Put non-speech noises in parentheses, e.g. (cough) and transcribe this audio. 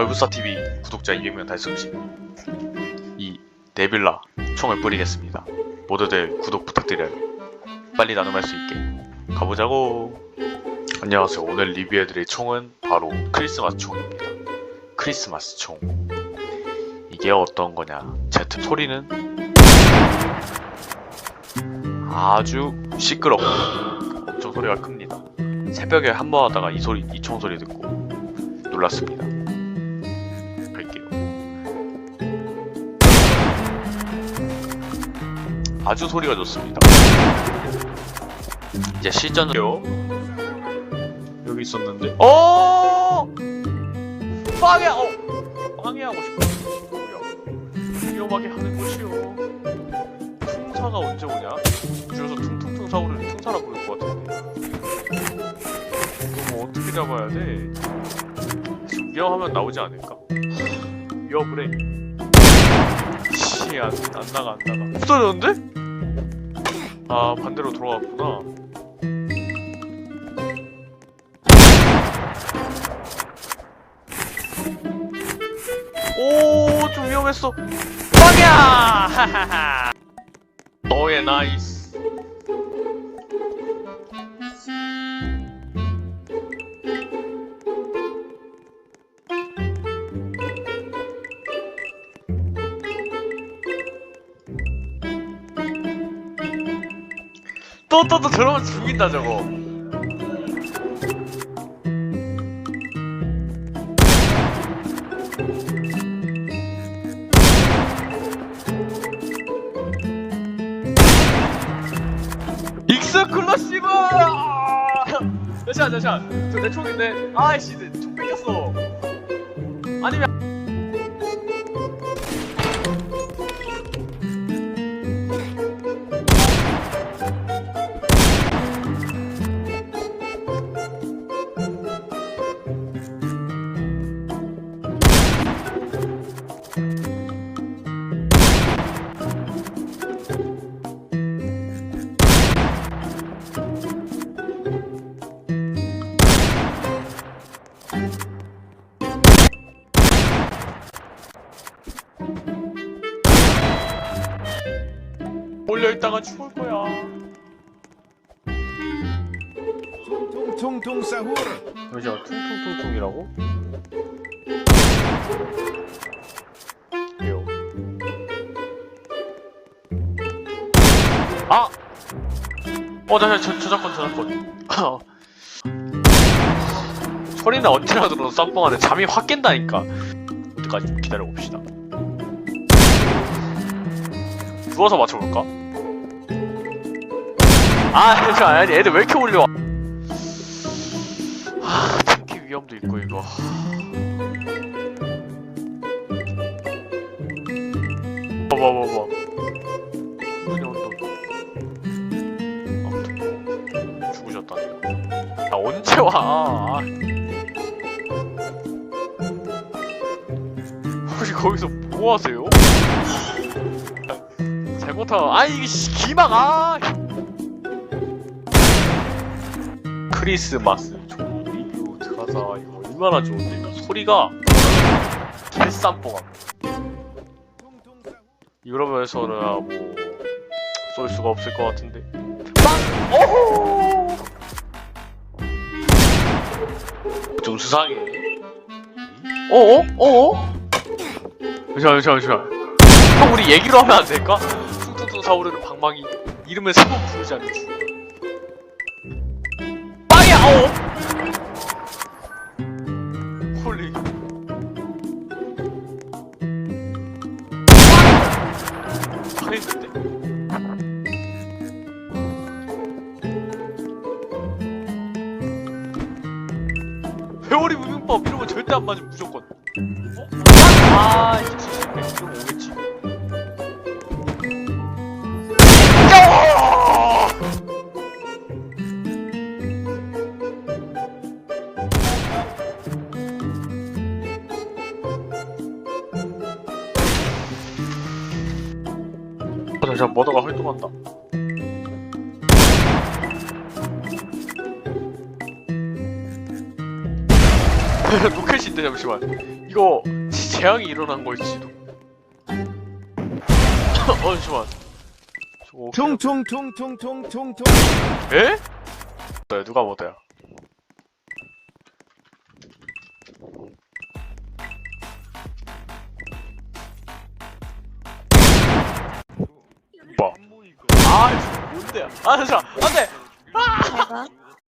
얼부사TV 구독자 200명 달성 시. 이 데빌라 총을 뿌리겠습니다. 모두들 구독 부탁드려요. 빨리 나눔할 수 있게 가보자고. 안녕하세요. 오늘 리뷰해드릴 총은 바로 크리스마스 총입니다. 크리스마스 총. 이게 어떤 거냐? 제트 소리는 아주 시끄럽고 엄청 소리가 큽니다. 새벽에 한 번 하다가 이 소리 이 총 소리 듣고 놀랐습니다 아주 소리가 좋습니다. 이제 실전으로 여기 있었는데. 어! 빵해 어! 빵해하고 싶어 뭐야. 위험하게 하는 것이요 퉁사가 언제 오냐? 줄여서 퉁퉁퉁 사고를 퉁사라 부를 것 같은데. 이거 뭐 어떻게 잡아야 돼? 위험하면 나오지 않을까? 위험을 해. 씨, 안, 안 나가, 안 나가. 없어졌는데? 아, 반대로 돌아갔구나. 오, 좀 위험했어. 하하하. 너의 나이스. 또, 또, 또 들어오면 죽인다, 저거. 익스 클러시브! 잠시만, 잠시만. 저내 총인데. 아이씨, 내총 뺏겼어. 아니면. 몰려있다가 죽을 거야. tung sahur 잠시만, 퉁퉁퉁퉁이라고? 왜요? 아! 어, 나, 저, 저작권, 저작권. (laughs) 소리는 언제나 들어도 쌈뽕하네. 잠이 확 깬다니까. 어디까지 기다려봅시다. 누워서 맞춰볼까? 아, 잠시만, 아니, 애들 왜 이렇게 올려? 아, 특히 위험도 있고, 이거. 봐봐, 봐봐. 눈이 온도. 아무튼, 죽으셨다네요. 아, 언제 와? 아. (laughs) 혹시 거기서 뭐 하세요? 잘못하, 아, 이게 씨, 기막, 아! 크리스마스 종 리뷰 들어가자 이거 얼마나 좋은데 이거 소리가 개쌈뽕함 유럽에서는 아, 뭐쏠 수가 없을 것 같은데 빵! 오호! 좀 수상해 어어? 어어? 잠시만 잠시만 잠시만 형 우리 얘기로 하면 안 될까? 퉁퉁퉁 사오르는 방망이 이름을 세 번 부르지 않는 주 빵이야! 어! 홀리 망했는데? 회오리 무빙법 이런 거 절대 안 맞으면 무조건 어, 잠시만 머더가 활동한다. (laughs) 로켓인데 잠시만. 이거 재앙이 일어난 걸지도. (laughs) 어 잠시만. 저거 퉁퉁퉁퉁퉁퉁퉁. 에? 네, 누가 뭐다요? 뭐? 아? 아, 잠시만, 안 돼! 제가